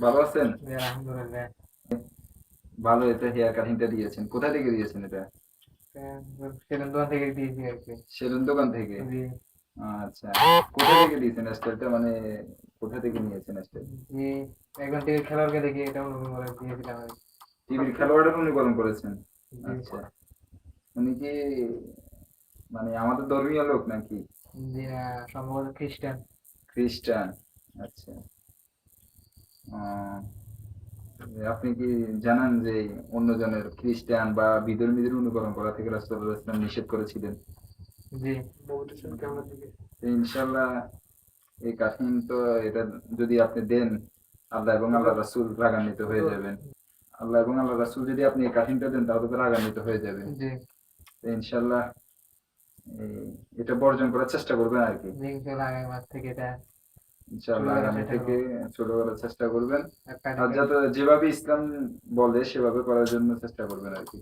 ভালো আছেন? আলহামদুলিল্লাহ। ভালো এটা হেয়ার কাটিংটা দিয়েছেন। কোথা থেকে দিয়েছেন এটা? সেদিন দোকান থেকে দিয়েছি আর কি। সেলুন দোকান থেকে আচ্ছা কোথা থেকে দিয়েছেন স্টাইলটা? মানে কোথা থেকে নিয়েছেন স্টাইল? জি একজন থেকে খেলোয়াড়কে দেখে এটা অনুভব করে দিয়েছিলাম টিভির খেলোয়াড়ের অনুকরণ করেছেন? আচ্ছা। উনি কি মানে আমাদের ধর্মীয় লোক নাকি? জি না সম্ভবত খ্রিস্টান। খ্রিস্টান আচ্ছা। আপনি কি জানান যে অন্যজনের খ্রিস্টান বা বিধর্মীদের অনুকরণ করা থেকে রাসূলুল্লাহ ইসলাম নিষেধ করেছিলেন? জি ইনশাল্লাহ এই কাহিন তো এটা যদি আপনি দেন আল্লাহ এবং আল্লাহ রাসূল রাগান্বিত হয়ে যাবেন। আল্লাহ এবং আল্লাহ রাসূল যদি আপনি এই কাহিনটা দেন তাহলে তো রাগান্বিত হয়ে যাবেন। ইনশাল্লাহ এটা বর্জন করার চেষ্টা করবেন আর কি। থেকে এটা ইনশাল্লাহ ছোট আগামী থেকে ছোট করার চেষ্টা করবেন। আর যাতে যেভাবে ইসলাম বলে সেভাবে করার জন্য চেষ্টা করবেন আর কি।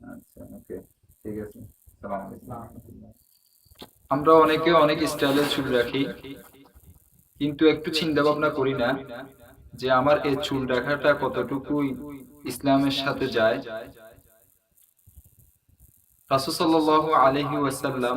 আচ্ছা ওকে ঠিক আছে। সালাম আলাইকুম। আমরা অনেকে অনেক স্টাইলের চুল রাখি কিন্তু একটু চিন্তা ভাবনা করি না যে আমার এই চুল রাখাটা কতটুকু ইসলামের সাথে যায়। রাসূলুল্লাহ আলাইহি ওয়াসাল্লাম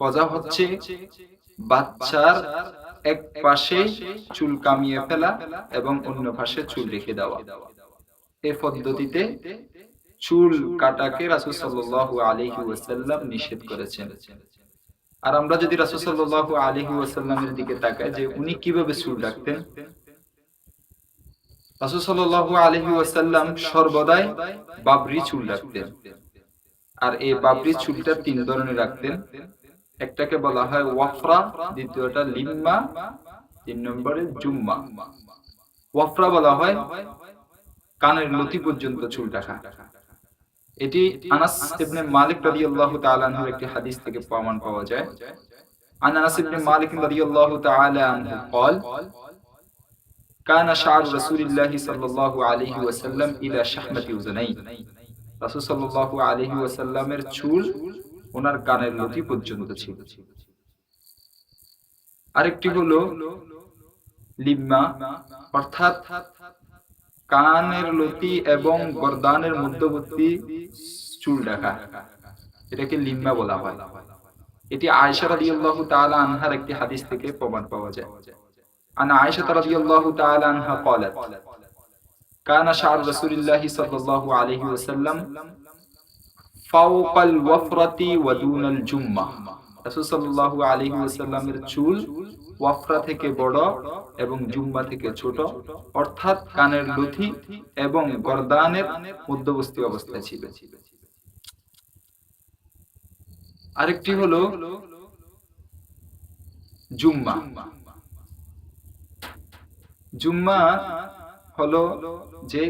কজা হচ্ছে, বাচ্চার এক পাশে চুল কামিয়ে ফেলা এবং অন্য পাশে চুল রেখে দেওয়া। পদ্ধতিতে চুল কাটাকে রাসূল আলাইহি ওয়াসাল্লাম নিষেধ করেছেন। আর আমরা যদি রাসূল সাল্লাল্লাহু আলাইহি ওয়াসাল্লামের দিকে তাকাই যে উনি কীভাবে চুল রাখতেন রাসূল সাল্লাল্লাহু আলাইহি ওয়াসাল্লাম সর্বদাই বাবরি চুল রাখতেন আর এই বাবরি চুলটা তিন ধরনের রাখতেন একটাকে বলা হয় ওয়াফরা দ্বিতীয়টা লিম্মা তিন নম্বরে জুম্মা ওয়াফরা বলা হয় কানের লতি পর্যন্ত চুল রাখা এটি আনাস ইবনে মালিক রাদিয়াল্লাহু তাআলা আনহুর একটি হাদিস থেকে প্রমাণ পাওয়া যায় عن انس بن مالك رضي الله تعالى عنه قال كان شعر رسول الله صلى الله عليه وسلم الى شحمة اذنين রাসূল সাল্লাল্লাহু আলাইহি ওয়াসাল্লামের চুল ওনার কানের লতি পর্যন্ত ছিল আরেকটি হলো লিম্মা অর্থাৎ কানের লতি এবং গর্দানের মধ্যবর্তী চুল রাখা এটাকে লিম্মা বলা হয় এটি আয়েশা রাদিয়াল্লাহু তাআলা আনহার একটি হাদিস থেকে প্রমাণ পাওয়া যায় আন আয়েশা রাদিয়াল্লাহু তাআলা আনহা قالت কানা শাহর রাসূলুল্লাহ সাল্লাল্লাহু আলাইহি ওয়াসাল্লাম, ফাওকাল ওয়াফরাতি ওয়া দুনাল জুম্মাহ রাসূল সাল্লাল্লাহু আলাইহি ওয়াসাল্লামের চুল ওয়াফরা থেকে বড় এবং জুম্মা থেকে ছোট, অর্থাৎ কানের লুথি এবং গর্দানের মধ্যবর্তী অবস্থায় ছিল। আরেকটি হলো জুম্মা। জুম্মা হলো যে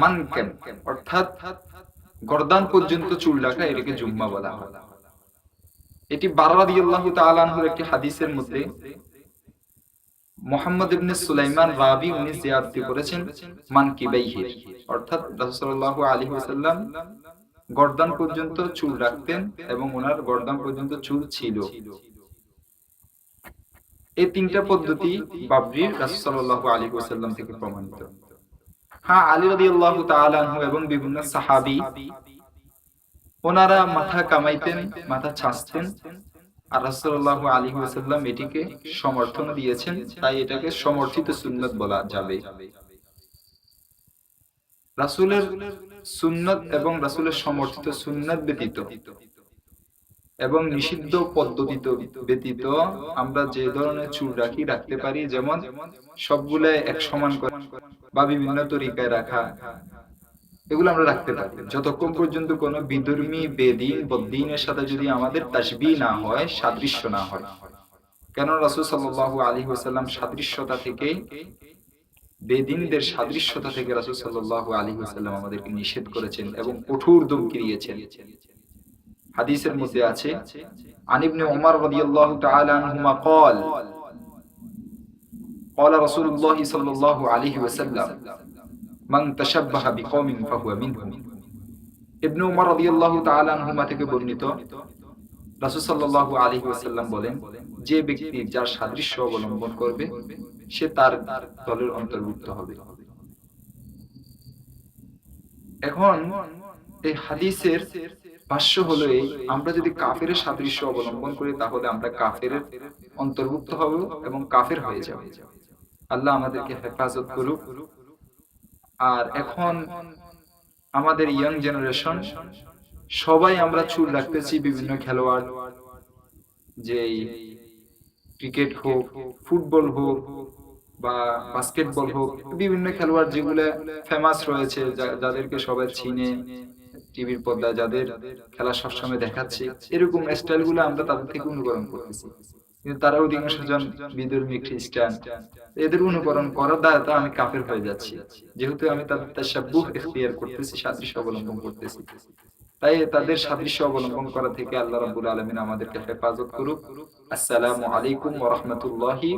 মানকেন অর্থাৎ গর্দান পর্যন্ত চুল রাখা এটাকে জুম্মা বলা হয়। এটি তাআলা একটি হাদিসের মধ্যে মোহাম্মদ ইবনে সুলাইমান রাবি উনি জিয়ারতি করেছেন অর্থাৎ রাসূল সাল্লাল্লাহু আলাইহি ওয়াসাল্লাম গর্দান পর্যন্ত চুল রাখতেন এবং ওনার গর্দান পর্যন্ত চুল ছিল। এই তিনটা পদ্ধতি বাবরির রাসূল সাল্লাল্লাহু আলাইহি ওয়াসাল্লাম থেকে প্রমাণিত। হ্যাঁ আলী রাদিয়াল্লাহু তাআলা আনহু এবং বিভিন্ন সাহাবী, ওনারা মাথা কামাইতেন, মাথা ছাঁচতেন, আর আলাইহি ওয়াসাল্লাম এটিকে সমর্থন দিয়েছেন, তাই এটাকে সমর্থিত সুন্নত বলা যাবে। রাসূলের সুন্নাত এবং রাসূলের সমর্থিত সুন্নাত ব্যতীত এবং নিষিদ্ধ পদ্ধতিতে ব্যতীত আমরা যে ধরনের চুল রাখি রাখতে পারি যেমন সবগুলো এক সমান করে বা বিভিন্ন তরিকায় রাখা। এগুলো আমরা রাখতে পারি। যতক্ষণ পর্যন্ত কোনো বিধর্মী বেদিন বদ্দিনের সাথে যদি আমাদের তাসবি না হয় সাদৃশ্য না হয়। কেন রাসূল সাল্লাল্লাহু আলী ওয়াসাল্লাম সাদৃশ্যতা থেকে বেদিনদের সাদৃশ্যতা থেকে রাসূল সাল্লাল্লাহু আলাইহি ওয়াসাল্লাম আমাদেরকে নিষেধ করেছেন এবং কঠোর ধমকি দিয়েছেন? হাদিসের মধ্যে আছে عن ابن عمر رضي الله تعالى عنهما قال قال رسول الله صلى الله عليه وسلم من تشبه بقوم فهو منهم ইবনে উমর রাদিয়াল্লাহু তাআলা আনহুমা থেকে বর্ণিত রাসূল সাল্লাল্লাহু আলাইহি ওয়াসাল্লাম বলেন যে ব্যক্তি যার সাদৃশ্য অবলম্বন করবে সে তার দলের অন্তর্ভুক্ত হবে এখন এই হাদিসের ভাষ্য হলো এই আমরা যদি কাফের সাদৃশ্য অবলম্বন করি, তাহলে আমরা কাফের অন্তর্ভুক্ত হব এবং কাফের হয়ে যাব। আল্লাহ আমাদেরকে হেফাজত করুক। আর এখন আমাদের ইয়াং জেনারেশন সবাই আমরা চুল রাখতেছি বিভিন্ন খেলোয়াড় যে ক্রিকেট হোক, ফুটবল হোক বা বাস্কেটবল হোক, বিভিন্ন খেলোয়াড় যেগুলো ফেমাস রয়েছে যাদেরকে সবাই চিনে। টিভির পর্দায় যাদের খেলা সবসময় দেখাচ্ছে, এরকম স্টাইলগুলো আমরা তাদের থেকে অনুকরণ করতেছি। কিন্তু তারা অধিকাংশ জন বিধর্মী খ্রিস্টান এদের অনুকরণ করার দ্বারা তো আমি কাফের হয়ে যাচ্ছি। যেহেতু আমি তাদের ইখতিয়ার করতেছি, সাদৃশ্য অবলম্বন করতেছি। তাই তাদের সাদৃশ্য অবলম্বন করা থেকে আল্লাহ রাব্বুল আলামিন আমাদেরকে হেফাজত করুক। আসসালামু আলাইকুম ওয়া রাহমাতুল্লাহি